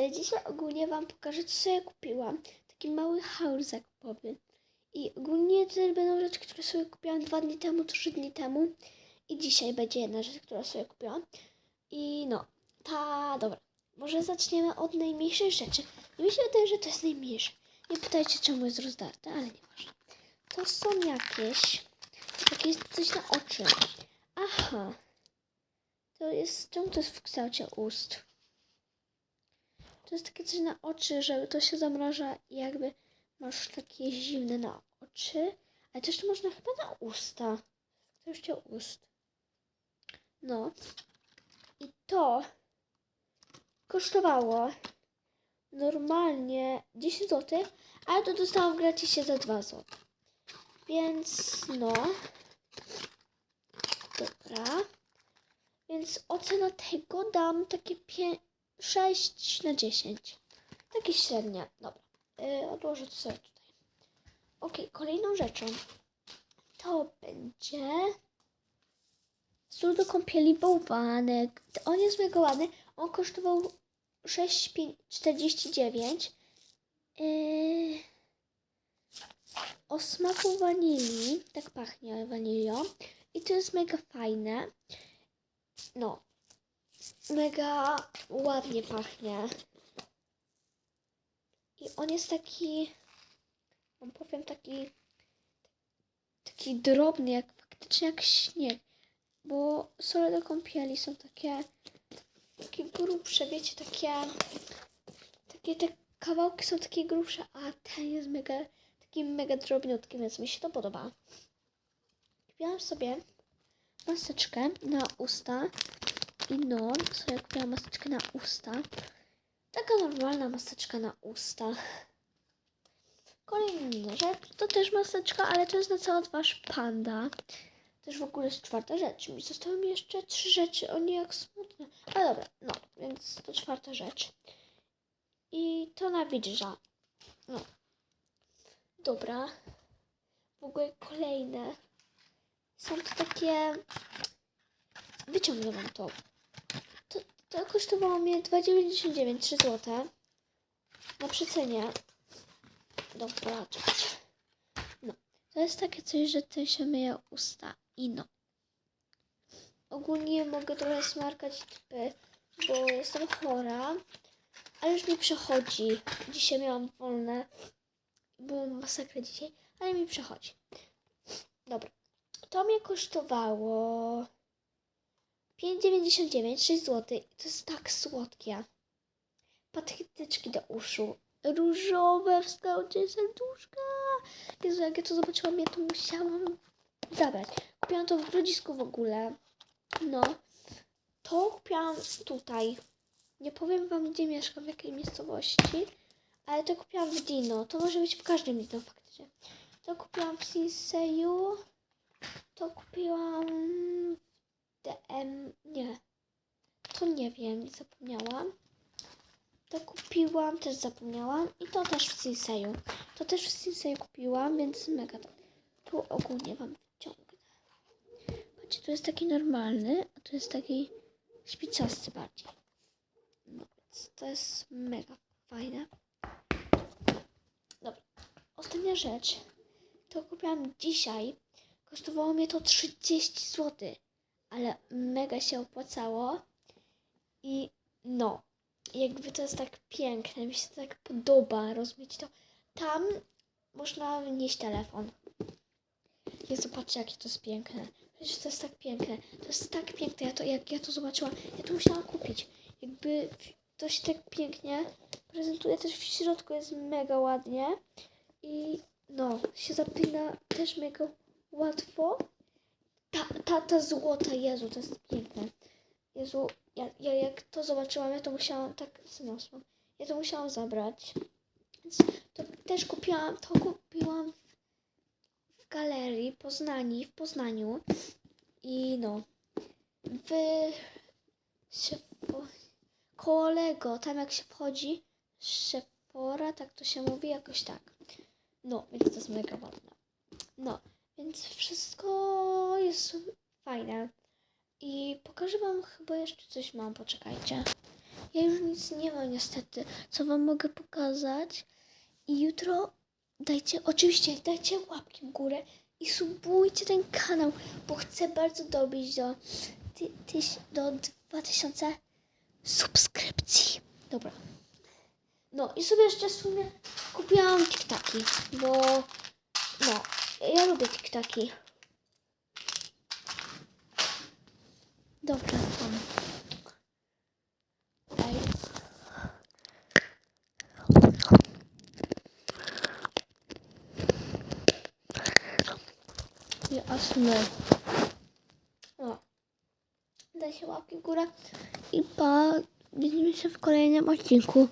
Dzisiaj ogólnie Wam pokażę, co sobie kupiłam. Taki mały haul zakupowy. I ogólnie to będą rzeczy, które sobie kupiłam dwa dni temu, trzy dni temu. I dzisiaj będzie jedna rzecz, która sobie kupiłam. I no, ta, dobra. Może zaczniemy od najmniejszej rzeczy. I mi się wydaje, że to jest najmniejsze. Nie pytajcie, czemu jest rozdarte, ale nieważne. To są jakieś, jakieś coś na oczy. Aha. To jest, czemu to jest w kształcie ust? To jest takie coś na oczy, że to się zamraża i jakby masz takie zimne na oczy. Ale też to można chyba na usta. To jeszcze ust. No. I to kosztowało normalnie 10 zł, ale to dostałam w gratisie za 2 zł. Więc no. Dobra. Więc ocena tego dam takie 5, 6 na 10. Takie średnie. Dobra. Yy, odłożę to sobie tutaj. Ok, kolejną rzeczą to będzie sól do kąpieli bałwanek. On jest mega ładny. On kosztował 6,49. Yy, o smaku wanilii. Tak pachnie wanilią. I to jest mega fajne. No. Mega ładnie pachnie. I on jest taki, wam powiem, taki, taki drobny, jak faktycznie jak śnieg. Bo sole do kąpieli są takie, takie grubsze, wiecie, takie, takie te kawałki są takie grubsze, a ten jest mega, taki mega drobniutki, więc mi się to podoba. Kupiłam sobie maseczkę na usta i no, sobie kupiłam maseczkę na usta. Taka normalna maseczka na usta. Kolejna rzecz, to też maseczka, ale to jest na cały twarz panda. Też w ogóle jest czwarta rzecz. Mi zostały mi jeszcze trzy rzeczy, o nie jak smutne. Ale dobra, no, więc to czwarta rzecz. I to na widża. No. Dobra. W ogóle kolejne. Są to takie... Wyciągnę wam to. To, to kosztowało mnie 2,99, 3 zł. Na przecenie. Dobra, czekajcie. No. To jest takie coś, że tym się myje usta. I no. Ogólnie mogę trochę smarkać typy, bo jestem chora. Ale już mi przechodzi. Dzisiaj miałam wolne. Byłam masakra dzisiaj, ale mi przechodzi. Dobra. To mnie kosztowało 5,99, 6 zł. To jest tak słodkie. Patetyczki do uszu. Różowe w kształcie serduszka. Jezu, jak ja to zobaczyłam, ja to musiałam zabrać. Kupiłam to w Grodzisku w ogóle. No. To kupiłam tutaj. Nie powiem wam, gdzie mieszkam, w jakiej miejscowości. Ale to kupiłam w Dino. To może być w każdym Dino faktycznie. To kupiłam w Sinseju. To kupiłam DM. Nie. To nie wiem, zapomniałam. To kupiłam, też zapomniałam. I to też w Sinseju. To też w Sinseju kupiłam, więc mega to. Tu ogólnie wam wyciągnę. Patrzcie, tu jest taki normalny, a tu jest taki śpicasty bardziej. No więc to jest mega fajne. Dobra. Ostatnia rzecz. To kupiłam dzisiaj. Kosztowało mnie to 30 zł. Ale mega się opłacało. I no, jakby to jest tak piękne, mi się to tak podoba, rozumiecie to? Tam można nieść telefon. I zobaczcie, jakie to jest piękne. Przecież to jest tak piękne. To jest tak piękne. Ja to, jak ja to zobaczyłam, ja to musiałam kupić. Jakby to się tak pięknie prezentuje też w środku, jest mega ładnie. I no, się zapina też mega łatwo. Ta, ta, ta złota, Jezu, to jest piękne. Jezu, ja, ja jak to zobaczyłam, ja to musiałam, tak zniosłam. Ja to musiałam zabrać. Więc to też kupiłam, to kupiłam w, w galerii Poznani, w Poznaniu. I no, w Szefo, koło Lego, tam jak się wchodzi, Szefora, tak to się mówi, jakoś tak. No, więc to jest mega ładne. No, więc wszystko fajne. I pokażę wam chyba jeszcze coś mam, poczekajcie. ja już nic nie mam niestety, co wam mogę pokazać. I jutro dajcie, oczywiście dajcie łapki w górę i subujcie ten kanał, bo chcę bardzo dobić do, ty, tyś, do 2000 subskrypcji. Dobra. No i sobie jeszcze w sumie kupiłam tiktaki, bo no, ja lubię tiktaki. Dobra, tam. Ej. Jasne. O. Daj się łapki w górę i pa. Widzimy się w kolejnym odcinku.